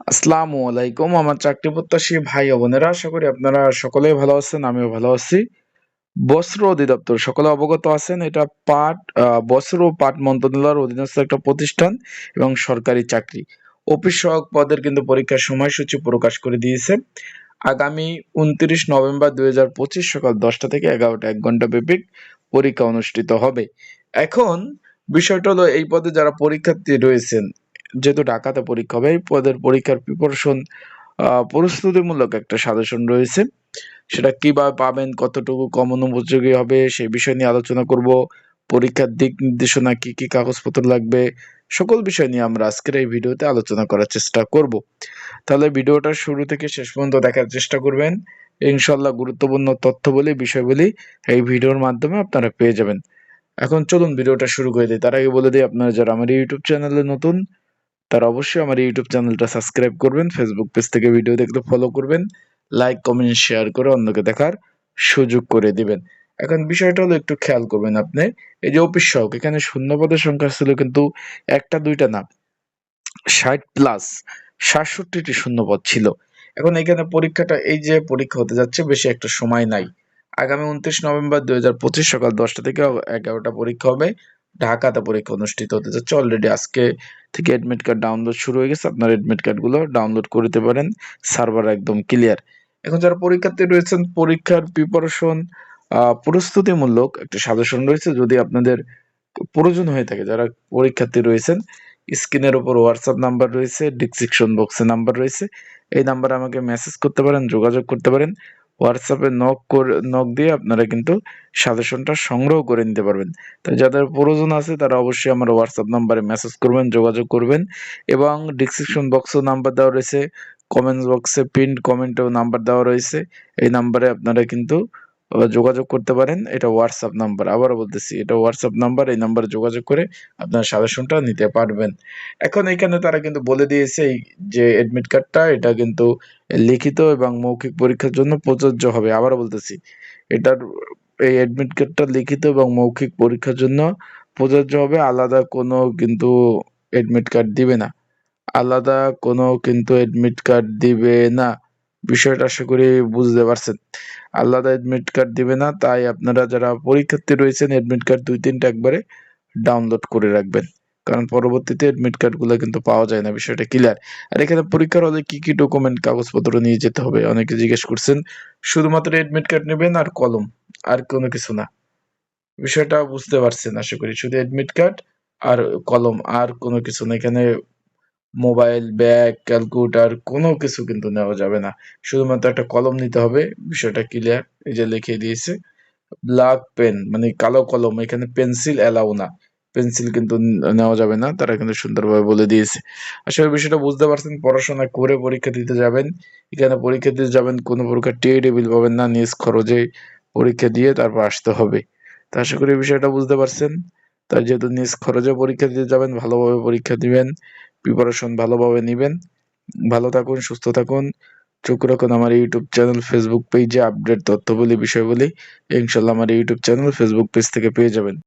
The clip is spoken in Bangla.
আসসালামু আলাইকুম, আমার চাকরি প্রত্যাশী ভাই বোনেরা, আশা করি আপনারা সকলেই ভালো আছেন, আমিও ভালো আছি। বস্ত্র অধিদপ্তর, সকলে অবগত আছেন, এটা পাট বস্ত্র পাট মন্ত্রণালয়ের অধীনস্থ একটা প্রতিষ্ঠান এবং সরকারি চাকরি। অফিস সহায়ক পদের কিন্তু পরীক্ষার সময়সূচি প্রকাশ করে দিয়েছে। আগামী উনত্রিশ নভেম্বর দুই হাজার পঁচিশ সকাল দশটা থেকে এগারোটা এক ঘণ্টা ব্যাপী পরীক্ষা অনুষ্ঠিত হবে। এখন বিষয়টা হলো এই পদে যারা পরীক্ষার্থী রয়েছেন যেহেতু ঢাকাতে পরীক্ষা হবে পদের পরীক্ষার প্রিপারেশন প্রস্তুতিমূলক একটা সাজেশন রয়েছে। সেটা কীভাবে পাবেন, কতটুকু কমন উপযোগী হবে, সেই বিষয় নিয়ে আলোচনা করব। পরীক্ষার দিক নির্দেশনা কি কি কাগজপত্র লাগবে, সকল বিষয় নিয়ে আমরা আজকের এই ভিডিওতে আলোচনা করার চেষ্টা করব। তাহলে ভিডিওটা শুরু থেকে শেষ পর্যন্ত দেখার চেষ্টা করবেন। ইনশাল্লাহ গুরুত্বপূর্ণ তথ্য বলি বিষয় বলি এই ভিডিওর মাধ্যমে আপনারা পেয়ে যাবেন। এখন চলুন ভিডিওটা শুরু করে দিই। তার আগে বলে দিই, আপনারা যারা আমার ইউটিউব চ্যানেলে নতুন তারা অবশ্যই আমার ইউটিউব চ্যানেলটা সাবস্ক্রাইব করবেন ফেসবুক পেজ থেকে ভিডিও দেখলে ফলো করবেন লাইক কমেন্ট শেয়ার করে অন্যকে দেখার সুযোগ করে দিবেন। এখন বিষয়টা হলো একটু খেয়াল করবেন আপনি, এই যে অফিস সহক এখানে শূন্য পদের সংখ্যা ছিল কিন্তু একটা, দুইটা না, ষাট প্লাস সাতষট্টিটি শূন্যপদ ছিল। এখন এখানে পরীক্ষাটা এই যে পরীক্ষা হতে যাচ্ছে, বেশি একটা সময় নাই। আগামী উনত্রিশ নভেম্বর দুই হাজার পঁচিশ সকাল দশটা থেকে এগারোটা পরীক্ষা হবে। ঢাকাতে পরীক্ষা অনুষ্ঠিত হতে যাচ্ছে। অলরেডি আজকে থেকে অ্যাডমিট কার্ড ডাউনলোড শুরু হয়ে গেছে। আপনার অ্যাডমিট কার্ডগুলো ডাউনলোড করতে পারেন। সার্ভার একদম ক্লিয়ার এখন যারা পরীক্ষার্থী রয়েছেন, পরীক্ষার প্রিপারেশন প্রস্তুতিমূলক একটা সাজেশন রয়েছে। যদি আপনাদের প্রয়োজন হয়ে থাকে, যারা পরীক্ষার্থী রয়েছেন, স্ক্রিনের উপর হোয়াটসঅ্যাপ নাম্বার রয়েছে ডিসক্রিপশন বক্সে নাম্বার রয়েছে। এই নাম্বারে আমাকে মেসেজ করতে পারেন, যোগাযোগ করতে পারেন। হোয়াটসঅ্যাপে নক করে নক দিয়ে আপনারা কিন্তু সাজেশনটা সংগ্রহ করে নিতে পারবেন। তাই যাদের প্রয়োজন আছে, তারা অবশ্যই আমার হোয়াটসঅ্যাপ নাম্বারে মেসেজ করবেন, যোগাযোগ করবেন এবং ডিসক্রিপশন বক্সেও নাম্বার দেওয়া রয়েছে কমেন্টস বক্সে পিন কমেন্টেও নাম্বার দেওয়া রয়েছে। এই নাম্বারে আপনারা কিন্তু যোগাযোগ করতে পারেন, এটা হোয়াটসঅ্যাপ নাম্বার আবারও বলতেছি, এটা হোয়াটসঅ্যাপ নাম্বার এই নাম্বারে যোগাযোগ করে আপনার সাজেশনটা নিতে পারবেন। এখন এখানে তারা কিন্তু বলে দিয়েছে যে অ্যাডমিট কার্ডটা এটা কিন্তু লিখিত এবং মৌখিক পরীক্ষার জন্য প্রযোজ্য হবে। আবারও বলতেছি, এটার, এই অ্যাডমিট কার্ডটা লিখিত এবং মৌখিক পরীক্ষার জন্য প্রযোজ্য হবে, আলাদা কোনো কিন্তু অ্যাডমিট কার্ড দিবে না। আলাদা কোনো কিন্তু অ্যাডমিট কার্ড দিবে না। বিষয়টা আশা করি বুঝতে পারছেন। আলাদা অ্যাডমিট কার্ড দিবে না, তাই আপনারা যারা পরীক্ষার্থী রয়েছেন অ্যাডমিট কার্ড দুই তিনটা একবারে ডাউনলোড করে রাখবেন। কারণ পরবর্তীতে অ্যাডমিট কার্ডগুলো কিন্তু পাওয়া যায় না, বিষয়টা ক্লিয়ার আর এখানে পরীক্ষার হলে কি কি ডকুমেন্ট কাগজপত্র নিয়ে যেতে হবে, অনেকে জিজ্ঞেস করছেন, শুধুমাত্র অ্যাডমিট কার্ড নেবেন আর কলম, আর কোনো কিছু না। বিষয়টা বুঝতে পারছেন আশা করি, শুধু অ্যাডমিট কার্ড আর কলম, আর কোনো কিছু না। এখানে মোবাইল, ব্যাগ, ক্যালকুলেটর, কোনো কিছু কিন্তু নেওয়া যাবে না। শুধুমাত্র একটা কলম নিতে হবে, বিষয়টা ক্লিয়ার এই যে লিখে দিয়েছে। ব্ল্যাক পেন মানে কালো কলম, এখানে পেন্সিল অ্যালাউ না। পেন্সিল কিন্তু নেওয়া যাবে না, তারা কিন্তু সুন্দরভাবে বলে দিয়েছে। আসলে বিষয়টা বুঝতে পারছেন, পড়াশোনা করে পরীক্ষা দিতে যাবেন। এখানে পরীক্ষা দিতে যাবেন, কোনো প্রকার টিএ টেবিল পাবেন না, নিজ খরচে পরীক্ষা দিয়ে তারপর আসতে হবে। তা আশা করি বিষয়টা বুঝতে পারছেন। তার যেহেতু নিজ খরচে পরীক্ষা দিতে যাবেন, ভালোভাবে পরীক্ষা দিবেন প্রিপারেশন ভালোভাবে নেবেন। ভালো থাকুন, সুস্থ থাকুন। চোখ রাখুন আমার ইউটিউব চ্যানেল ফেসবুক পেজে আপডেট তথ্যগুলি, বিষয়গুলি। ইনশাল্লাহ আমার ইউটিউব চ্যানেল ফেসবুক পেজ থেকে পেয়ে যাবেন।